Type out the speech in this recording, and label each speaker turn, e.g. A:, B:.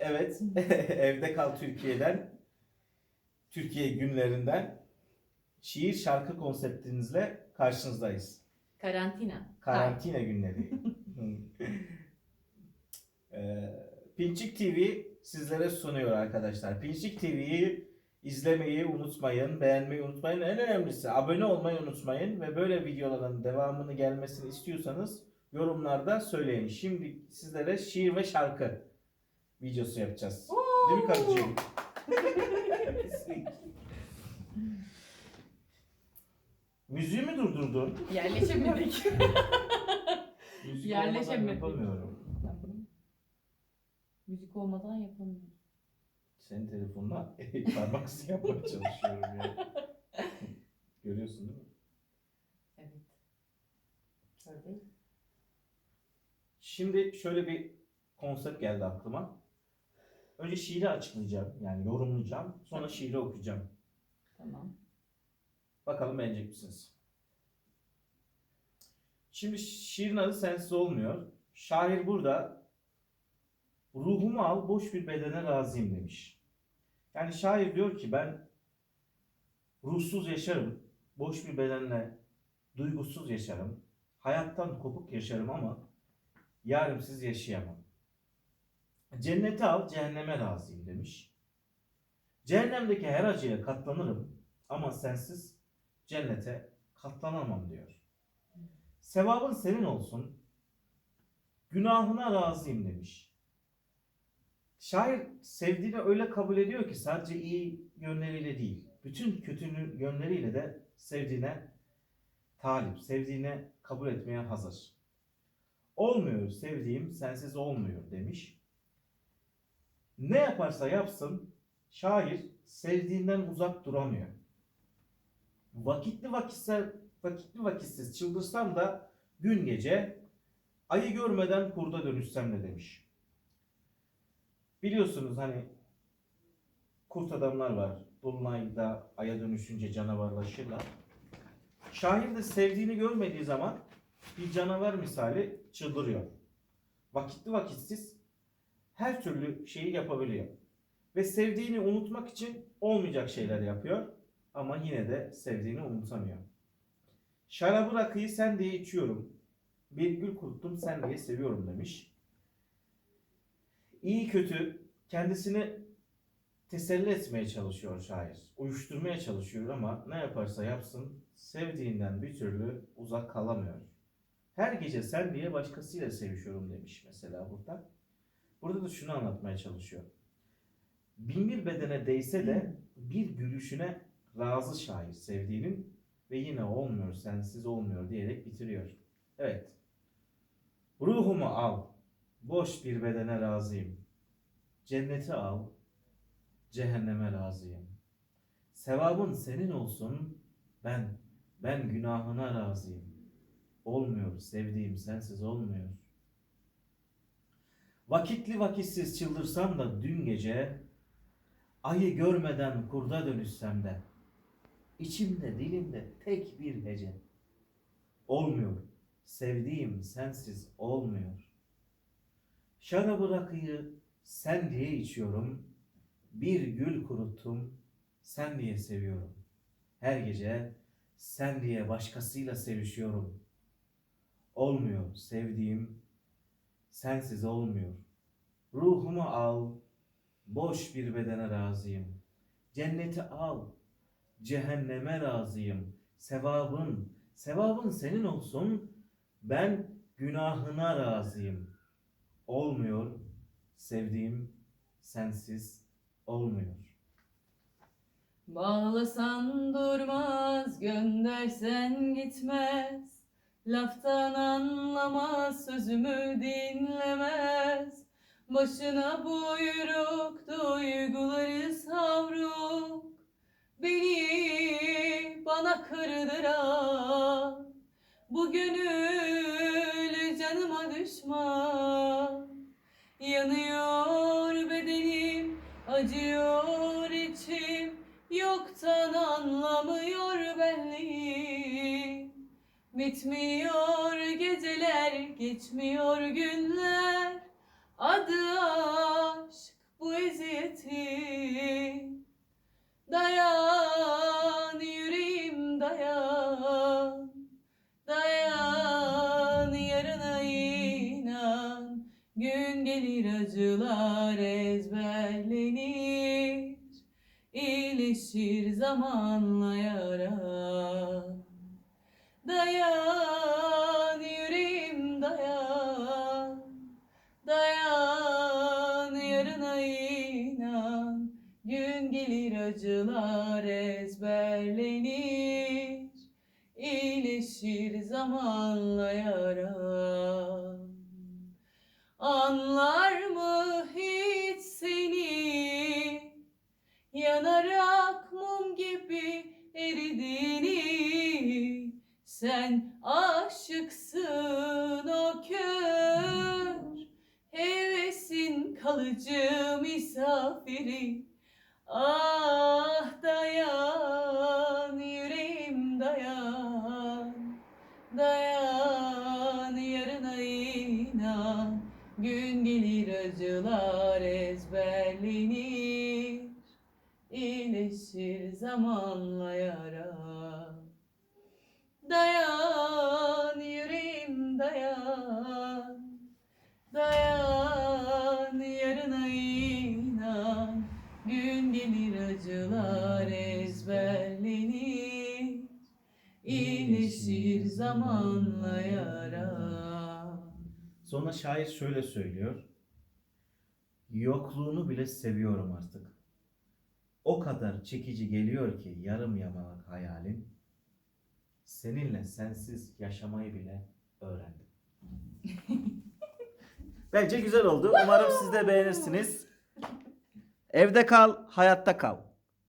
A: Evet, Evde Kal Türkiye'den, Türkiye günlerinden şiir şarkı konseptinizle karşınızdayız.
B: Karantina.
A: Karantina günleri. Ee, Pinçik TV sizlere sunuyor arkadaşlar. Pinçik TV'yi izlemeyi unutmayın, beğenmeyi unutmayın. En önemlisi abone olmayı unutmayın ve böyle videoların devamını gelmesini istiyorsanız yorumlarda söyleyin. Şimdi sizlere şiir ve şarkı videosu yapacağız. Değil mi karıcığım? Müziği mi durdurdun?
B: Yerleşemedik.
A: Müzik olmadan yapamıyorum.
B: Müzik olmadan yapamıyorum.
A: Senin telefonuna parmak izi yapmaya çalışıyorum ya. Görüyorsun değil mi?
B: Evet. Öyle.
A: Şimdi şöyle bir konsept geldi aklıma. Önce şiiri açıklayacağım. Yani yorumlayacağım. Sonra şiiri okuyacağım.
B: Tamam.
A: Bakalım beğenecek misiniz? Şimdi şiirin adı sensiz olmuyor. Şair burada ruhumu al boş bir bedene razıyım demiş. Yani şair diyor ki ben ruhsuz yaşarım, boş bir bedenle duygusuz yaşarım, hayattan kopuk yaşarım ama yarimsiz yaşayamam. Cenneti al, cehenneme razıyım demiş. Cehennemdeki her acıya katlanırım ama sensiz cennete katlanamam diyor. Sevabın senin olsun, günahına razıyım demiş. Şair sevdiğini öyle kabul ediyor ki sadece iyi yönleriyle değil, bütün kötü yönleriyle de sevdiğine talip, sevdiğine kabul etmeye hazır. Olmuyor sevdiğim sensiz olmuyor demiş. Ne yaparsa yapsın şair sevdiğinden uzak duramıyor. Vakitli vakitsel, vakitli vakitsiz çıldırsam da gün gece ayı görmeden kurda dönüşsem de demiş. Biliyorsunuz hani kurt adamlar var. Dolunayda aya dönüşünce canavarlaşırlar. Şair de sevdiğini görmediği zaman bir canavar misali çıldırıyor. Vakitli vakitsiz her türlü şeyi yapabiliyor. Ve sevdiğini unutmak için olmayacak şeyler yapıyor. Ama yine de sevdiğini unutamıyor. Şarabı rakıyı sen diye içiyorum. Bir gül kuruttum sen diye seviyorum demiş. İyi kötü kendisini teselli etmeye çalışıyor şair. Uyuşturmaya çalışıyor ama ne yaparsa yapsın sevdiğinden bir türlü uzak kalamıyor. Her gece sen diye başkasıyla sevişiyorum demiş mesela burada. Burada da şunu anlatmaya çalışıyor. Bin bir bedene değse de bir gülüşüne razı şair sevdiğinin ve yine olmuyor sensiz olmuyor diyerek bitiriyor. Evet. Ruhumu al. Boş bir bedene razıyım. Cenneti al. Cehenneme razıyım. Sevabın senin olsun. Ben, ben günahına razıyım. Olmuyor sevdiğim sensiz olmuyor. Vakitli vakitsiz çıldırsam da dün gece ayı görmeden kurda dönüşsem de içimde dilimde tek bir hece. Olmuyor. Sevdiğim sensiz olmuyor. Şarabı rakıyı sen diye içiyorum. Bir gül kuruttum. Sen diye seviyorum. Her gece sen diye başkasıyla sevişiyorum. Olmuyor sevdiğim sensiz olmuyor. Ruhumu al, boş bir bedene razıyım. Cenneti al, cehenneme razıyım. Sevabın, sevabın senin olsun. Ben günahına razıyım. Olmuyor, sevdiğim sensiz olmuyor.
B: Bağlasan durmaz, göndersen gitmez. Laftan anlamaz, sözümü dinlemez. Başına buyruk, duyguları savruk. Beni bana kırdıran, bu gönül canıma düşman. Yanıyor bedenim, acıyor içim, yoktan anlamıyor benliğim. Bitmiyor geceler, geçmiyor günler. Adı aşk bu eziyeti ezberlenir İyileşir zamanla yara Dayan yüreğim dayan. Dayan yarına inan. Gün gelir acılar ezberlenir. İyileşir zamanla yara Anlar kalıcı misafiri Ah dayan yüreğim dayan. Dayan yarına inan. Gün gelir acılar ezberlenir. İyileşir zamanla yara. Dayan İyileşir zamanla yara
A: Sonra şair şöyle söylüyor. Yokluğunu bile seviyorum artık. O kadar çekici geliyor ki yarım yamalak hayalim. Seninle sensiz yaşamayı bile öğrendim. Bence güzel oldu. Umarım siz de beğenirsiniz. Evde kal, hayatta kal.